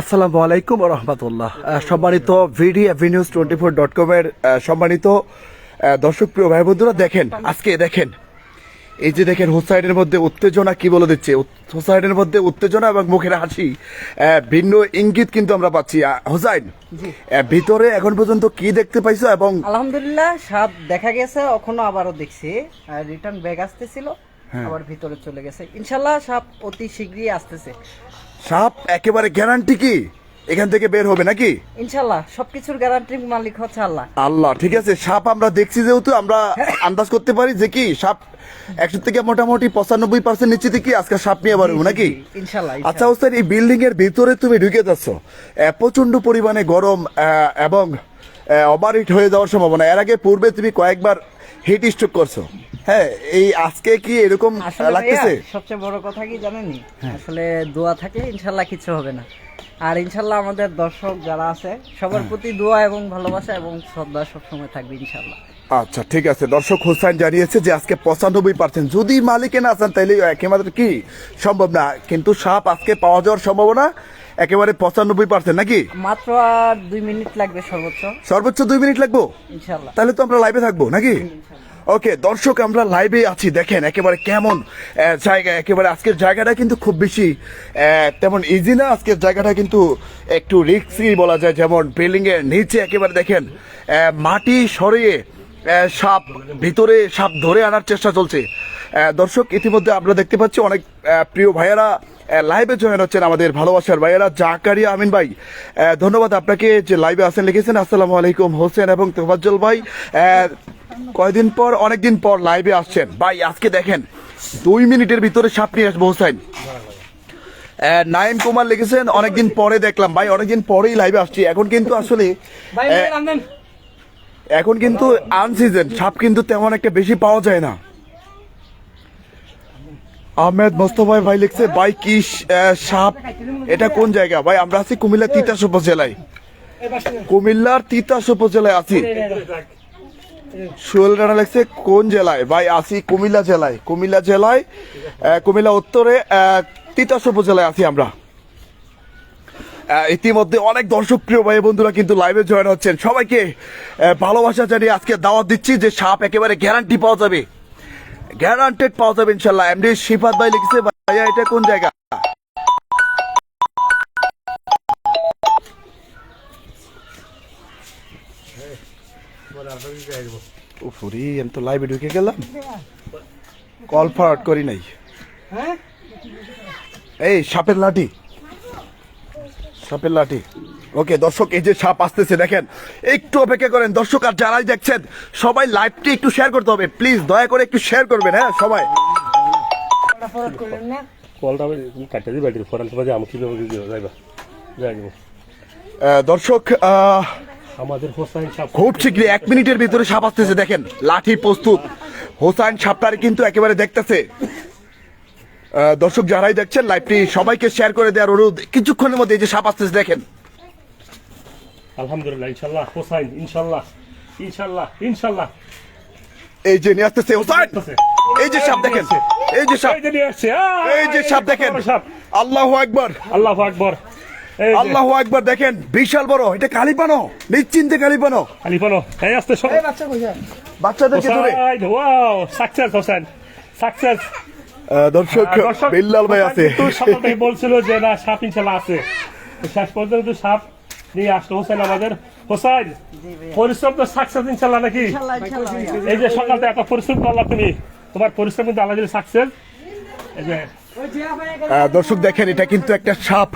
আসসালামু আলাইকুম রহমতুল্লাহ। সম্মানিত VD avenues twenty four dot কমের সম্মানিত দর্শক প্রিয় ভাই বন্ধুরা দেখেন আজকে দেখেন এই যে দেখেন হোসাইনের মধ্যে উত্তেজনা কি বলে দিচ্ছে? হোসাইনের মধ্যে উত্তেজনা এবং মুখের হাসি ভিন্ন ইঙ্গিত কিন্তু আমরা পাচ্ছি। হোসাইন ভিতরে এখন পর্যন্ত কি দেখতে পাইছো এবং আলহামদুলিল্লাহ সাপ দেখা গেছে এখনও আবারও দেখছি। রিটার্ন ব্যাগ আসতেছিল হ্যাঁ। আবার ভিতরে চলে গেছে। ইনশাল্লাহ সাপ অতি শীঘ্রই আসতেছে। সাপ একেবারে গ্যারান্টি কি? এখান থেকে বের হবে নাকি? ইনশাল্লাহ সবকিছুর গ্যারান্টির মালিক হচ্ছে আল্লাহ। আল্লাহ ঠিক আছে সাপ আমরা দেখছি যেহেতু আমরা আন্দাজ করতে পারি যে কি সাপ একশো থেকে মোটামুটি পঁচানব্বই পার্সেন্ট নিচে থেকে আজকে সাপ নিয়ে পারব নাকি? ইনশাল্লাহ আচ্ছা ওস্তাদ এই বিল্ডিং এর ভিতরে তুমি ঢুকে যাচ্ছ। প্রচণ্ড পরিমাণে গরম এবং অমারিট হয়ে যাওয়ার সম্ভাবনা। এর আগে পূর্বে তুমি কয়েকবার হিট স্ট্রোক করছ? হ্যাঁ এই আজকে কি এরকম লাগতেছে? সবচেয়ে বড় কথা কি জানেননি আসলে দোয়া থাকলে ইনশাল্লাহ কিছু হবে না। আর ইনশাল্লাহ আমাদের দর্শক যারা আছে সবার প্রতি দোয়া এবং ভালোবাসা এবং শ্রদ্ধা সবসময় থাকবে ইনশাল্লাহ। আচ্ছা ঠিক আছে। দর্শক হোসেন জানিয়েছে যে আজকে পঁচানব্বই পার্সেন্ট যদি মালিকে না আছেন তাহলে একেবারে কি? সম্ভব না। কিন্তু সাপ আজকে পাওয়া যাওয়ার সম্ভাবনা একেবারে পঁচানব্বই পার্সেন্ট নাকি? মাত্র আর দুই মিনিট লাগবে সর্বোচ্চ। সর্বোচ্চ দুই মিনিট লাগবো? ইনশাল্লাহ। তাহলে তো আমরা লাইভে থাকব নাকি? ওকে দর্শক আমরা লাইভে আছি দেখেন একেবারে কেমন জায়গা একেবারে আজকের জায়গাটা কিন্তু খুব বেশি তেমন ইজি না আজকের জায়গাটা কিন্তু একটু রিক্সি বলা যায় যেমন বিল্ডিং এর নিচে একেবারে দেখেন মাটি সরিয়ে সাপ ভিতরে সাপ ধরে আনার চেষ্টা চলছে। দর্শক ইতিমধ্যে আমরা দেখতে পাচ্ছি অনেক প্রিয় ভাইয়েরা লাইভে জয়েন হচ্ছেন আমাদের ভালোবাসার ভাইয়েরা জাকারিয়া আমিন ভাই। ধন্যবাদ আপনাকে যে লাইভে আসেন লিখেছেন। আসসালামু আলাইকুম হোসেন এবং তোফাজ্জল ভাই। কয়দিন পর অনেকদিন পর লাইভে আসছেন। ভাই আজকে দেখেন দুই মিনিটের ভিতরে সাপ নিয়ে আসব হোসেন। নাইম কুমার লিখেছেন অনেকদিন পরে দেখলাম। ভাই অনেকদিন পরেই লাইভে আসছি। এখন কিন্তু আসলে এখন কিন্তু আনসিজন সাপ কিন্তু তেমন একটা বেশি পাওয়া যায় না। আহমেদ মোস্তফাই ভাই লিখছে, ভাই, কি সাপ? এটা কোন জায়গা? ভাই, আমরা আছি কুমিল্লা তিতাস উপজেলায় কুমিল্লার তিতাস উপজেলায় আছি। সোহেল রানা লিখছে, কোন জেলায়? ভাই, আছি কুমিল্লা জেলায়। কুমিল্লা জেলায় কুমিল্লা উত্তরে তিতাস উপজেলায় আছি আমরা। ইতিমধ্যে অনেক দর্শক প্রিয় ভাই বন্ধুরা কিন্তু লাইভে জয়েন হচ্ছেন। সবাইকে ভালোবাসা জানিয়ে আজকে দাওয়াত দিচ্ছি যে সাপ একেবারে গ্যারান্টি পাওয়া যাবে। গ্যারান্টেড পাওয়া যাবে ইনশাল্লাহ এমডি শিফাত ভাই লিখছে ভাইয়া এটা কোন জায়গা উফুরি আমি তো লাইভে ঢুকে গেলাম কল ফরওয়ার্ড করি নাই এই সাপের লাঠি সাপের লাঠি ওকে দর্শক এই যে সাপ আসতেছে দেখেন একটু অপেক্ষা করেন। দর্শক আর যারাই দেখছেন সবাই লাইভটি একটু শেয়ার করতে হবে। প্লিজ দয়া করে একটু শেয়ার করবেন হ্যাঁ সবাই। দর্শক আমাদের হোসাইন সাহেব খুব শীঘ্রই এক মিনিটের ভিতরে সাপ আসতেছে দেখেন লাঠি প্রস্তুত। হোসাইন সাপটার কিন্তু একেবারে দেখতেছে। দর্শক যারাই দেখছেন লাইভটি সবাইকে শেয়ার করে দেওয়ার অনুরোধ। কিছুক্ষণের মধ্যে এই যে সাপ আসতেছে দেখেন। আলহামদুলিল্লাহ ইনশাল্লাহ হোসাইন ইনশাল্লাহ ইনশাল্লাহ ইনশাল্লাহ এই যে নিয়ে আসতেছে হোসাইন! এই যে সাপ দেখেন এই যে সাপ। এই যে নিয়ে আসছে এই যে সাপ দেখেন। আল্লাহ একবার আল্লাহ আকবর। আল্লাহ একবার দেখেন বিশাল বড়। এটা কালিপানো নিশ্চিন্তে কালিপানো আলিফানো এই আসতে সব বাচ্চাদেরকে ধরে। ওয়াও সাকসেস হোসেন সাকসেস দর্শক বিল্লাল ভাই আছে। সকাল থেকে বলছিল যে না সাপ ইনশাল্লাহ আছে। শেষ পর্যন্ত সাপ নিয়ে আসলো হোসেন আমাদের? হোসাইন পরিশ্রম তো সাকসেস ইনশাল্লাহ নাকি। এই যে সকালটা এত পরিশ্রম করলা তুমি। তোমার পরিশ্রম কিন্তু আল্লাহ সাকসেস এই যে দর্শক দেখেন এটা কিন্তু একটা সাপ।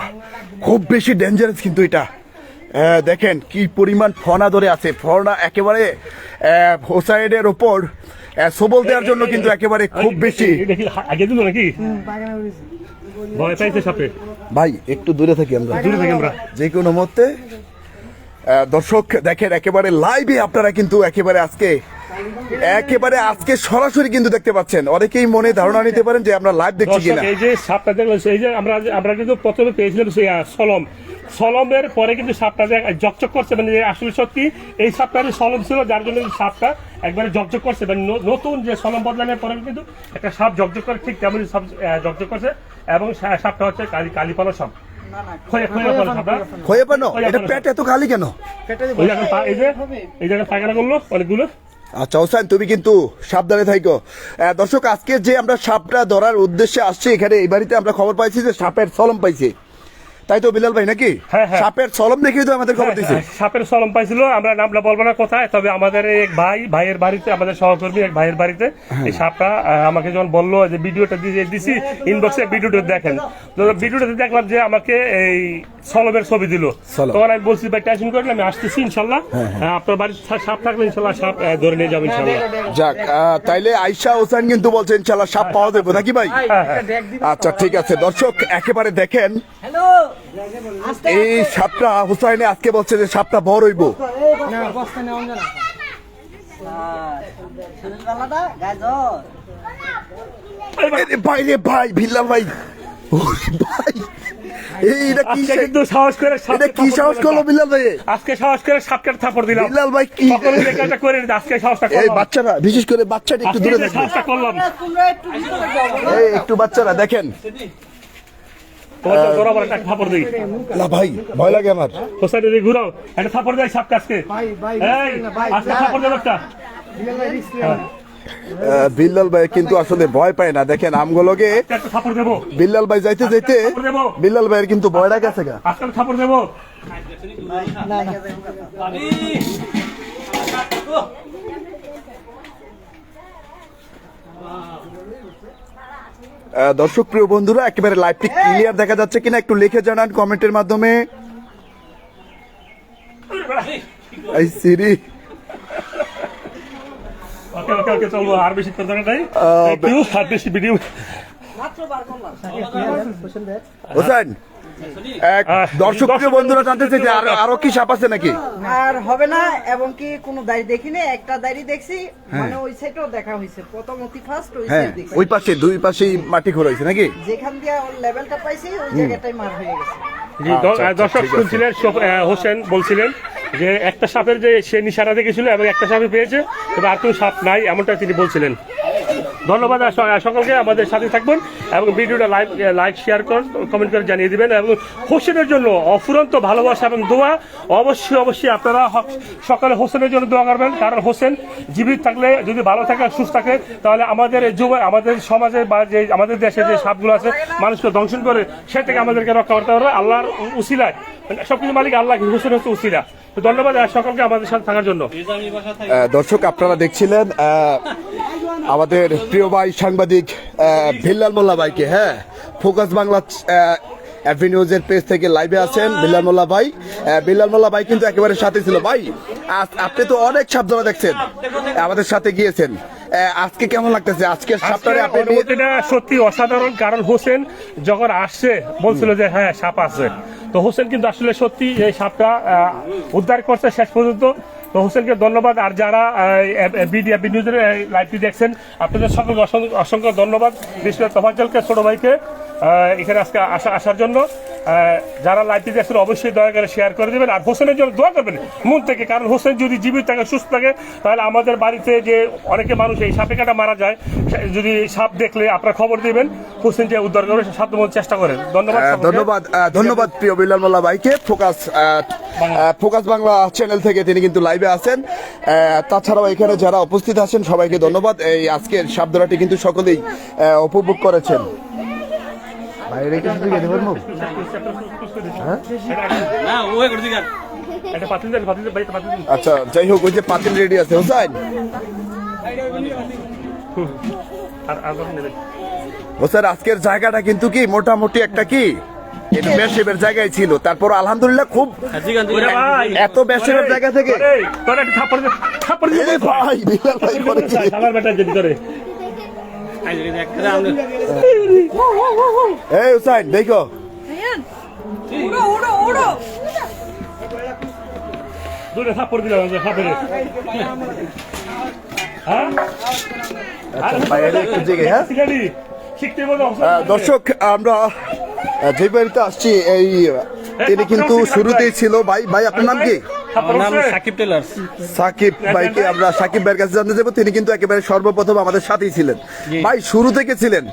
খুব বেশি ডেঞ্জারাস কিন্তু এটা। আহ, দেখেন কি পরিমাণ ফনা ধরে আছে। ফনা একেবারে আহ, হোসাইডের ওপর সবল দেওয়ার জন্য কিন্তু একেবারে খুব বেশি। আগে দিল নাকি? ভয় পাইছে সাপে। ভাই একটু দূরে থাকি আমরা। দূরে থাকি আমরা। যে কোনো আহ, দর্শক দেখেন একেবারে লাইভে আপনারা কিন্তু একেবারে আজকে একেবারে আজকে সরাসরি কিন্তু দেখতে পাচ্ছেন। অনেকেই মনে ধারণা নিতে পারেন যে আমরা লাইভ দেখছি কিনা। এই যে সাপটা দেখল এই যে আমরা আমরা কিন্তু প্রথমে পেয়েছিলাম সেই, সলম। সলমের পরে কিন্তু সাপটা যে জকচক করছে মানে যে আসলে সত্যি এই সাপটা যে সলম ছিল যার জন্য সাপটা একবারে জকজক করছে। মানে নতুন যে সলম বদলানোর পরে কিন্তু একটা সাপ জকজক করে ঠিক তেমনই সাপ জকজক করছে এবং সাপটা হচ্ছে কালী কালীপালা সাপ। হয়ে পানো এটা পেট এত খালি কেন? এই জায়গায় পায়খানা করল অনেকগুলো। আচ্ছা হোসেন তুমি কিন্তু সাবধানে থাকো দর্শক আজকে যে আমরা সাপটা ধরার উদ্দেশ্যে আসছি এখানে এই বাড়িতে আমরা খবর পাইছি যে সাপের সলম পাইছি। তাই তো বিলাল ভাই নাকি? হ্যাঁ, হ্যাঁ। সাপের সলম দেখেই তো আমাদের খবর দিছে। হ্যাঁ, সাপের সলম পাইছিল আমরা নামটা বলব না কোথায় তবে আমাদের এক ভাই ভাইয়ের বাড়িতে আমাদের সহকর্মী এক ভাইয়ের বাড়িতে। এই সাপটা আমাকে যখন বলল যে ভিডিওটা দিয়ে দিছি ইনবক্সে ভিডিওটা দেখেন। তো ভিডিওটাতে দেখলাম যে আমাকে এই সলমের ছবি দিল। তখন আমি বলছি ভাই টেনশন করেন আমি আসতেছি ইনশাল্লাহ। হ্যাঁ, আপনার বাড়িতে সাপ থাকলে ইনশাল্লাহ সাপ ধরে নিয়ে যাব ইনশাল্লাহ। যাক তাইলে আইসা হোসেন কিন্তু বলছে ইনশাল্লাহ সাপ পাওয়া যাবে নাকি ভাই? আচ্ছা ঠিক আছে। দর্শক একেবারে দেখেন। হ্যালো এই সাপটা হুসাইনে আজকে বলছে যে সাপটা বড় হইব। ভাই রে ভাই ভিল্লাল ভাই। ভাই এই এটা কি কিন্তু সাহস করে এটা কি সাহস করল বিল্লাল ভাই? আজকে সাহস করে সাপকে থাপড় দিলাম। ভাই কি করে আজকে সাহসটা এই বাচ্চারা বিশেষ করে বাচ্চাটা একটু দূরে থাকবে সাহসটা করলাম। এই একটু বাচ্চারা দেখেন তোমার তো বরাবর একটা থাপড় দিই না ভাই ভয় লাগে আমার। হোসেন দিদি ঘুরাও একটা থাপড় দেয় সাপকে আজকে। আজকে থাপড় দেবো একটা। বিল্লাল ভাই কিন্তু আসলে ভয় পায় না। দেখেন আমগুলোকে বিল্লাল ভাই যাইতে যাইতে বিল্লাল ভাইয়ের কিন্তু ভয়টা গেছে গা। থাপড় দেবো। দর্শক প্রিয় বন্ধুরা একেবারে লাইভটি ক্লিয়ার দেখা যাচ্ছে কিনা একটু লিখে জানান কমেন্টের মাধ্যমে। এই সিরি ওকে ওকে ওকে চলো আর বেশি করতে না একটু আর বেশি ভিডিও হোসেন দর্শক বন্ধুরা জানতে চাই যে আরও আরও কি সাপ আছে নাকি? আর হবে না এবং কি কোনো দাড়ি দেখিনি একটা দাড়ি দেখছি হ্যাঁ। মানে ওই সাইডেও দেখা হয়েছে প্রথম অতি ফার্স্ট ওই হ্যাঁ সাইড দেখছি। ওই পাশে দুই পাশেই মাটি খোঁড়াইছে নাকি? যেখান দিয়ে ওর লেভেলটা পাইছি ওই জায়গাটাই মার হয়ে গেছে। আচ্ছা, আচ্ছা, দর্শক শুনছিলেন হোসেন বলছিলেন যে একটা সাপের যে সে নিশানা দেখেছিল এবং একটা সাপে পেয়েছে তবে আর কোনো সাপ নাই এমনটা তিনি বলছিলেন। ধন্যবাদ সকলকে আমাদের সাথে থাকবেন এবং ভিডিওটা লাইক লাইক শেয়ার করুন কমেন্ট করে জানিয়ে দিবেন এবং হোসেনের জন্য অফুরন্ত ভালোবাসা এবং দোয়া অবশ্যই অবশ্যই আপনারা সকালে হোসেনের জন্য দোয়া করবেন। কারণ হোসেন জীবিত থাকলে, যদি ভালো থাকে, সুস্থ থাকে, তাহলে আমাদের যুব, আমাদের সমাজে বা যে, আমাদের দেশে যে সাপগুলো আছে, মানুষকে দংশন করে, সে থেকে আমাদেরকে রক্ষা করতে পারবে আল্লাহর উসিলায় সবকিছু মালিক আল্লাহ হোসেন হচ্ছে উসিলা ধন্যবাদ সকলকে আমাদের সাথে থাকার জন্য। দর্শক, আপনারা দেখছিলেন আমাদের প্রিয় ভাই সাংবাদিক ভিল্লাল মোল্লা ভাইকে হ্যাঁ? ফোকাস বাংলা অ্যাভিনিউজের পেজ থেকে লাইভে আছেন বিল্লাল মোল্লা ভাই। বিল্লাল মোল্লা ভাই কিন্তু একেবারে সাথে ছিল। ভাই আপনি তো অনেক সাবধানে দেখছেন, আমাদের সাথে গিয়েছেন। আজকে কেমন লাগতেছে? আজকের সাপটারে আপনি অনুভূতিটা সত্যি অসাধারণ। কারণ হোসেন যখন আসছে বলছিল যে হ্যাঁ সাপ আছে। তো হোসেন কিন্তু আসলে সত্যি এই সাপটা উদ্ধার করছে শেষ পর্যন্ত। তো হোসেনকে ধন্যবাদ। আর যারা বিডিয়া নিউজের লাইভটি দেখছেন আপনাদের সকলকে অসংখ্য ধন্যবাদ। বিশেষ করে তফাজ্জলকে ছোট ভাইকে এখানে আজকে আসা আসার জন্য। যারা লাইভটি দেখছেন অবশ্যই দয়া করে শেয়ার করে দেবেন। আর হোসেনের জন্য দোয়া করবেন মন থেকে কারণ হোসেন যদি জীবিত থাকে সুস্থ থাকে তাহলে আমাদের বাড়িতে যে অনেকে মানুষ এই সাপে কাটা মারা যায় যদি সাপ দেখলে আপনারা খবর দিবেন। হোসেন যে উদ্ধার করবে সাধ্য চেষ্টা করেন। ধন্যবাদ ধন্যবাদ ধন্যবাদ প্রিয় বিল্লাল মোল্লা ভাইকে। ফোকাস ফোকাস বাংলা চ্যানেল থেকে তিনি কিন্তু লাইভে আছেন। তাছাড়াও এখানে যারা উপস্থিত আছেন সবাইকে ধন্যবাদ। এই আজকের সাবধানাটি কিন্তু সকলেই উপভোগ করেছেন। বাইরে কিছু একটা পাতিল দেন। আচ্ছা যাই হোক ওই যে পাতিল রেডি আছে নেবেন। হোসেন আজকের জায়গাটা কিন্তু কি মোটামুটি একটা কি? একটু মেশিপের জায়গায় ছিল। তারপর আলহামদুলিল্লাহ খুব এত বেশিরের জায়গা থেকে। ভাই ভাই করে কি? শালার বেটা যদি করে। এই হোসাইন দেখো। উড়ো উড়ো উড়ো। দূরে থাপ্পড় দিলাম আমি, হ্যাঁ? আচ্ছা হ্যাঁ? দর্শক আমরা যে বাড়িতে আসছি এই তিনি কিন্তু শুরুতেই ছিল। ভাই ভাই আপনার নাম কি? সাপ্তাহ আমার নাম সাকিব টেলার্স সাকিব ভাইকে আমরা সাকিব ভাইয়ের কাছে জানতে যাব? তিনি কিন্তু একেবারে সর্বপ্রথম আমাদের সাথেই ছিলেন। ভাই শুরু থেকে ছিলেন।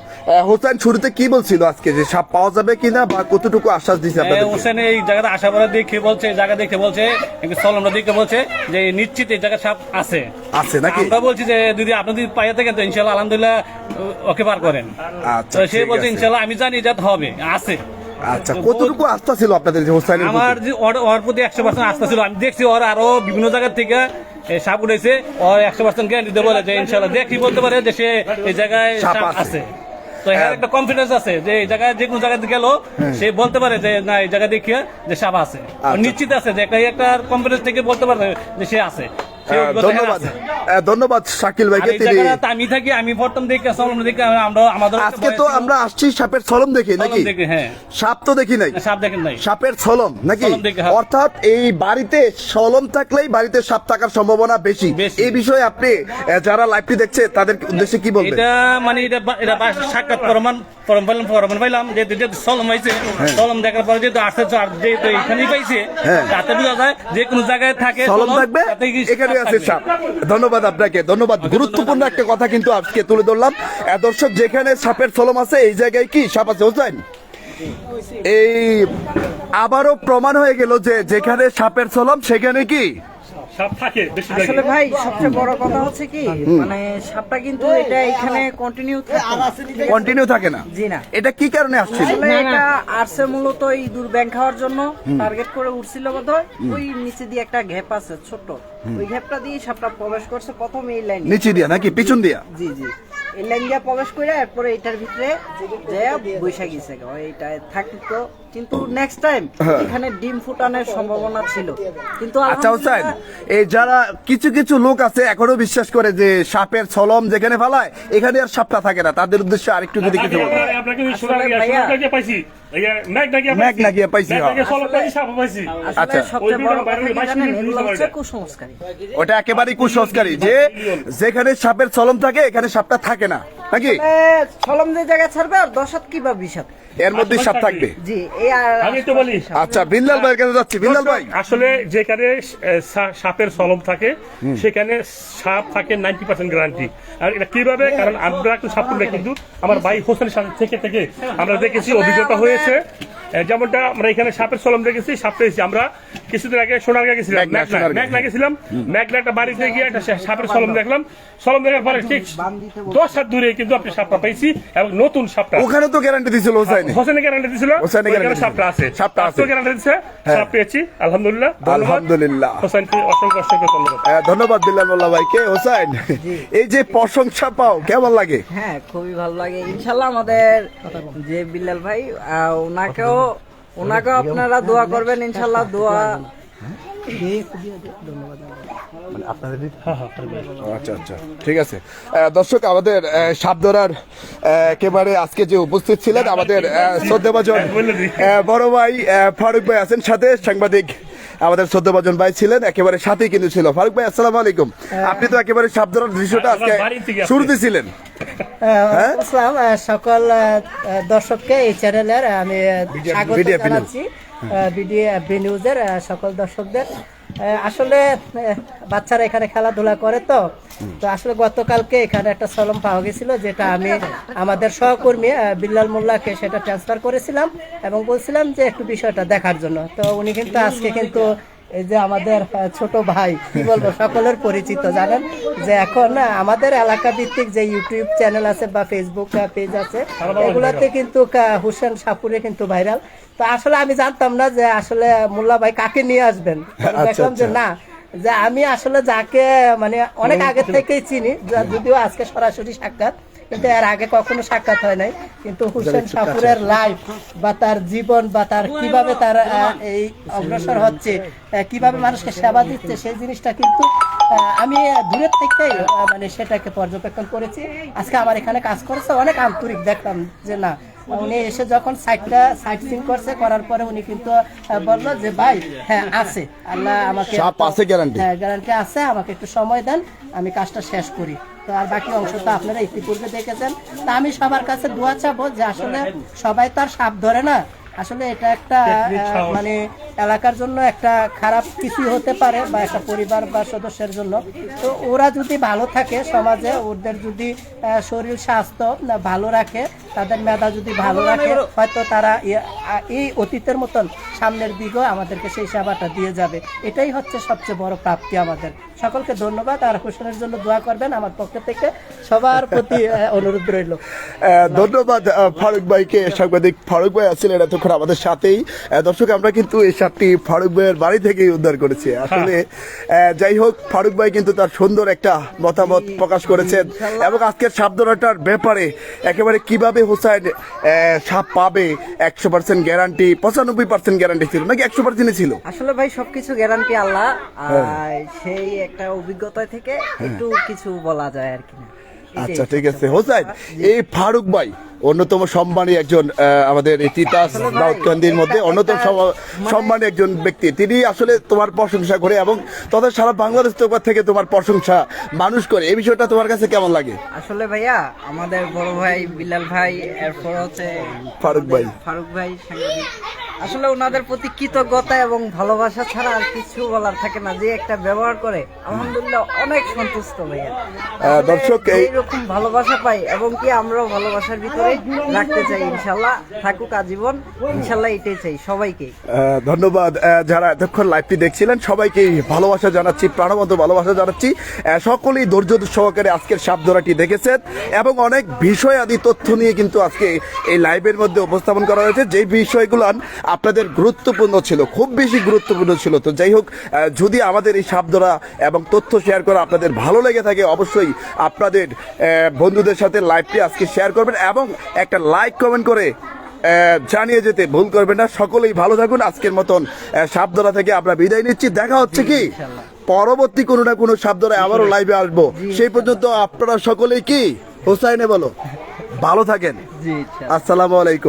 হোসেন শুরুতে কি বলছিল আজকে? যে সাপ পাওয়া যাবে কিনা বা কতটুকু আশ্বাস দিছে আপনাদের হোসেন এই জায়গাটা আশা করে দেখে বলছে এই জায়গা দেখে বলছে দেখে বলছে যে নিশ্চিত এই জায়গা সাপ আছে। আছে নাকি? আমরা বলছি যে যদি আপনি যদি পাইয়া থাকেন তো আলহামদুলিল্লাহ ওকে পার করেন। আচ্ছা সে বলছে। ইনশাল্লাহ আমি জানি যাতে হবে আছে। আচ্ছা কতটুকু আস্থা ছিল আপনাদের যে হোসেনের আমার? যে ওর ওর প্রতি একশো পার্সেন্ট আস্থা ছিল আমি দেখছি ওর আরও বিভিন্ন জায়গা থেকে সাপ উঠেছে ওর একশো পার্সেন্ট গ্যারান্টি দিতে বলে যে ইনশাল্লাহ দেখি বলতে পারে যে সে এই জায়গায় সাপ আছে। তো এর একটা কনফিডেন্স আছে যে এই জায়গায় যে কোনো জায়গায় গেল সে বলতে পারে যে না এই জায়গা দেখিয়ে যে সাপ আছে আচ্ছা। নিশ্চিত আছে যে একটা কনফিডেন্স থেকে বলতে পারে যে সে আছে ধন্যবাদ। আহ, ধন্যবাদ শাকিল ভাইকে তিনি। আমি থাকি আমি প্রথম দেখে সলম দেখে আমরা আমাদের আজকে তো আমরা আসছি সাপের ছলম দেখে নাকি? হ্যাঁ। সাপ তো দেখি নাই। সাপ দেখেন নাই। সাপের ছলম নাকি? ছলম দেখে, হ্যাঁ। অর্থাৎ এই বাড়িতে ছলম থাকলেই বাড়িতে সাপ থাকার সম্ভাবনা বেশি। এই বিষয়ে আপনি যারা লাইভটি দেখছে তাদের উদ্দেশ্যে কি বলবেন? এটা মানে এটা এটা সাক্ষাৎ প্রমাণ প্রমাণ পাইলাম প্রমাণ পাইলাম যে সলম হয়েছে। সলম দেখার পরে যেহেতু আসতে যেহেতু এখানেই পাইছে হ্যাঁ। তাতে বোঝা যায় যে কোনো জায়গায় থাকে থাকবে এখানে আছে। সাপ। ধন্যবাদ আপনাকে ধন্যবাদ। গুরুত্বপূর্ণ একটা কথা কিন্তু আজকে তুলে ধরলাম। দর্শক যেখানে সাপের সলম আছে এই জায়গায় কি সাপ আছে হোসেন? এই আবারও প্রমাণ হয়ে গেল যে যেখানে সাপের সলম সেখানে কি? সাপ থাকে আসলে ভাই সবচেয়ে বড় কথা হচ্ছে কি মানে সাপটা কিন্তু এটা এখানে কন্টিনিউ কন্টিনিউ থাকে না? জি না। এটা কি কারণে আসছিল? এটা আসছে মূলত ইঁদুর ব্যাং খাওয়ার জন্য। টার্গেট করে উঠছিল বোধ ওই নিচে দিয়ে একটা গ্যাপ আছে ছোট ওই গ্যাপটা দিয়ে সাপটা প্রবেশ করছে প্রথম এই লাইন নিচে দিয়া নাকি? পিছন দিয়া? জি জি। এই লাইন দিয়ে প্রবেশ করে এরপরে এটার ভিতরে যে বৈশাখ গেছে এইটা থাকতো। কিন্তু নেক্সট টাইম হ্যাঁ। এখানে ডিম ফুটানোর সম্ভাবনা ছিল। কিন্তু আচ্ছা হোসেন এই যারা কিছু কিছু লোক আছে এখনও বিশ্বাস করে যে সাপের ছলম যেখানে ফেলায় এখানে আর সাপটা থাকে না। তাদের উদ্দেশ্যে আরেকটু যদি কিছু আচ্ছা। বাইরে হচ্ছে বাইরে। কুসংস্কারী। ওটা একেবারেই কুসংস্কারী যে যেখানে সাপের ছলম থাকে এখানে সাপটা থাকে না। নাকি? ছলম যে জায়গায় ছাড়বে আর দশ হাত কি বা বিশ এর মধ্যে সাপ থাকবে। জি আমি তো বলি। আচ্ছা বিল্লাল ভাইয়ের কাছে যাচ্ছি। বিল্লাল ভাই। আসলে যেখানে সাপের সলম থাকে সেখানে সাপ থাকে নাইনটি পার্সেন্ট গ্যারান্টি আর এটা কীভাবে? কারণ আমরা একটু সাপ কিন্তু আমার ভাই হোসেনের সাথে থেকে থেকে আমরা দেখেছি অভিজ্ঞতা হয়েছে। যেমনটা আমরা এখানে সাপের সলম দেখেছি সাপ পেয়েছি আমরা। কিছুদিন আগে সোনারগা গেছিলাম মেঘনা, মেঘনা সোনারগাঁ। মেঘনা গেছিলাম। মেঘনা একটা বাড়িতে গিয়ে একটা সাপের সলম দেখলাম। সলম দেখার পরে ঠিক দশ হাত দূরে কিন্তু আপনি সাপটা পেয়েছি এবং নতুন সাপটা। ওখানে তো গ্যারান্টি দিছিল হোসেন হোসেনের গ্যারান্টি দিছিল। হোসেনের ওইখানে সাপটা আছে সাপটা আছে। গ্যারান্টি দিচ্ছে হ্যাঁ। সাপ পেয়েছি। আলহামদুলিল্লাহ। ধন্যবাদ। আলহামদুলিল্লাহ। হোসেনকে অসংখ্য অসংখ্য ধন্যবাদ। ধন্যবাদ বিল্লাল মোল্লা ভাইকে। হোসেন এই যে প্রশংসা পাও কেমন লাগে? হ্যাঁ খুবই ভালো লাগে। ইনশাল্লাহ আমাদের যে বিল্লাল ভাই ওনাকেও ওনাকেও আপনারা দোয়া করবেন ইনশাল্লাহ দোয়া আচ্ছা আচ্ছা ঠিক আছে। দর্শক আমাদের আহ, সাপ ধরার একেবারে আজকে যে উপস্থিত ছিলেন আমাদের শ্রদ্ধেভাজন বড় ভাই ফারুক ভাই আছেন সাথে। সাংবাদিক আমাদের শ্রদ্ধেভাজন ভাই ছিলেন একেবারে সাথেই কিন্তু ছিল। ফারুক ভাই আসসালামু আলাইকুম। আপনি তো একেবারে সাপ ধরার দৃশ্যটা আজকে শুরুতে ছিলেন। হ্যাঁ? সকল দর্শককে এই চ্যানেলের আমি স্বাগত জানাচ্ছি। বিডি নিউজের সকল দর্শকদের। আসলে বাচ্চারা এখানে খেলাধুলা করে তো। তো আসলে গতকালকে এখানে একটা সলম পাওয়া গেছিল, যেটা আমি, আমাদের সহকর্মী বিল্লাল মোল্লাকে সেটা ট্রান্সফার করেছিলাম এবং বলছিলাম যে একটু বিষয়টা দেখার জন্য। তো উনি কিন্তু আজকে কিন্তু এই যে আমাদের ছোট ভাই কি বলব সকলের পরিচিত জানেন? যে এখন আমাদের এলাকা ভিত্তিক যে ইউটিউব চ্যানেল আছে বা ফেসবুক পেজ আছে এগুলাতে কিন্তু হুসেন সাপুরে কিন্তু ভাইরাল তো আসলে আমি জানতাম না যে আসলে মোল্লা ভাই কাকে নিয়ে আসবেন। আচ্ছা, দেখলাম যে আচ্ছা। না যে আমি আসলে যাকে মানে অনেক আগে থেকেই চিনি যদিও আজকে সরাসরি সাক্ষাৎ। কিন্তু এর আগে কখনো সাক্ষাৎ হয় নাই। কিন্তু হুসেন সাপুরের লাইফ বা তার জীবন বা তার কীভাবে তার আহ, এই অগ্রসর হচ্ছে কীভাবে মানুষকে সেবা দিচ্ছে সেই জিনিসটা কিন্তু আহ, আমি দূরের থেকেই আহ, মানে সেটাকে পর্যবেক্ষণ করেছি। আজকে আমার এখানে কাজ করেছে অনেক আন্তরিক দেখলাম যে না উনি এসে যখন সাইটটা সাইট সিন করছে করার পরে উনি কিন্তু বলল যে ভাই হ্যাঁ আছে। আল্লাহ আমাকে আছে guarantee? হ্যাঁ গ্যারান্টি আছে আমাকে একটু সময় দেন আমি কাজটা শেষ করি। তো আর বাকি অংশ তো আপনারা ইতিপূর্বে দেখেছেন। তা আমি সবার কাছে দোয়া চাবো যে আসলে সবাই তো আর সাপ ধরে না। আসলে এটা একটা মানে এলাকার জন্য একটা খারাপ কিছু হতে পারে বা একটা পরিবার বা সদস্যের জন্য। তো ওরা যদি ভালো থাকে সমাজে ওদের যদি শরীর স্বাস্থ্য ভালো রাখে তাদের মেধা যদি ভালো রাখে হয়তো তারা এই অতীতের মতন সামনের দিকেও আমাদেরকে সেই সেবাটা দিয়ে যাবে। এটাই হচ্ছে সবচেয়ে বড় প্রাপ্তি আমাদের। সকলকে ধন্যবাদ আর হোসেনের জন্য দোয়া করবেন আমার পক্ষ থেকে। সবার প্রতি অনুরোধ রইল। ধন্যবাদ ফারুক ভাইকে সাংবাদিক ফারুক ভাই আছিলেন এতক্ষণ আমাদের সাথেই। দর্শক আমরা কিন্তু এই সাতটি ফারুক ভাইয়ের বাড়ি থেকেই উদ্ধার করেছি। আসলে আহ, যাই হোক ফারুক ভাই কিন্তু তার সুন্দর একটা মতামত প্রকাশ করেছেন। এবং আজকের সাপ ধরাটার ব্যাপারে একেবারে কীভাবে হোসাইন আহ, সাপ পাবে একশো পার্সেন্ট গ্যারান্টি পঁচানব্বই পার্সেন্ট গ্যারান্টি ছিল নাকি একশো পার্সেন্টই ছিল? আসলে ভাই সবকিছু গ্যারান্টি আল্লাহ। আর সেই একটা অভিজ্ঞতা থেকে একটু কিছু বলা যায় আর কি না। আচ্ছা ঠিক আছে। হোসাইন এই ফারুক ভাই অন্যতম সম্মানী একজন আমাদের তিতাস দাউদকান্দির মধ্যে অন্যতম মানে- সম্মানী একজন ব্যক্তি। তিনি আসলে তোমার প্রশংসা করে এবং তথা সারা বাংলাদেশ তোমার থেকে তোমার প্রশংসা মানুষ করে। এই বিষয়টা তোমার কাছে কেমন লাগে? আসলে ভাইয়া আমাদের বড় ভাই বিলাল ভাই এরপর হচ্ছে ফারুক ভাই। ফারুক ভাই সাংবাদিক। আসলে ওনাদের প্রতি কৃতজ্ঞতা এবং ভালোবাসা ছাড়া আর কিছু বলার থাকে না। যে একটা ব্যবহার করে আলহামদুলিল্লাহ অনেক সন্তুষ্ট ভাইয়া দর্শক, এইরকম ভালোবাসা পাই এবং কি আমরাও ভালোবাসার ভিতরে রাখতে চাই ইনশাল্লাহ থাকুক আজীবন ইনশাল্লাহ এটাই চাই সবাইকে ধন্যবাদ। যারা এতক্ষণ লাইভটি দেখছিলেন সবাইকে ভালোবাসা জানাচ্ছি প্রাণবন্ত ভালোবাসা জানাচ্ছি। সকলেই ধৈর্য সহকারে আজকের সাপ ধরাটি দেখেছেন এবং অনেক বিষয় আদি তথ্য নিয়ে কিন্তু আজকে এই লাইভের মধ্যে উপস্থাপন করা হয়েছে। যে বিষয়গুলো আপনাদের গুরুত্বপূর্ণ ছিল খুব বেশি গুরুত্বপূর্ণ ছিল। তো যাই হোক যদি আমাদের এই সাপ ধরা এবং তথ্য শেয়ার করা আপনাদের ভালো লেগে থাকে অবশ্যই আপনাদের বন্ধুদের সাথে লাইভটি আজকে শেয়ার করবেন এবং একটা লাইক কমেন্ট করে জানিয়ে যেতে ভুল করবেন না। সকলেই ভালো থাকুন। আজকের মতন আহ, সাবধানা থেকে আমরা বিদায় নিচ্ছি। দেখা হচ্ছে কি? পরবর্তী কোনো না কোনো সাবধানে আবারও লাইভে আসব। সেই পর্যন্ত আপনারা সকলেই কি? হোসাইনে বলো। ভালো থাকেন। আসসালামু আলাইকুম।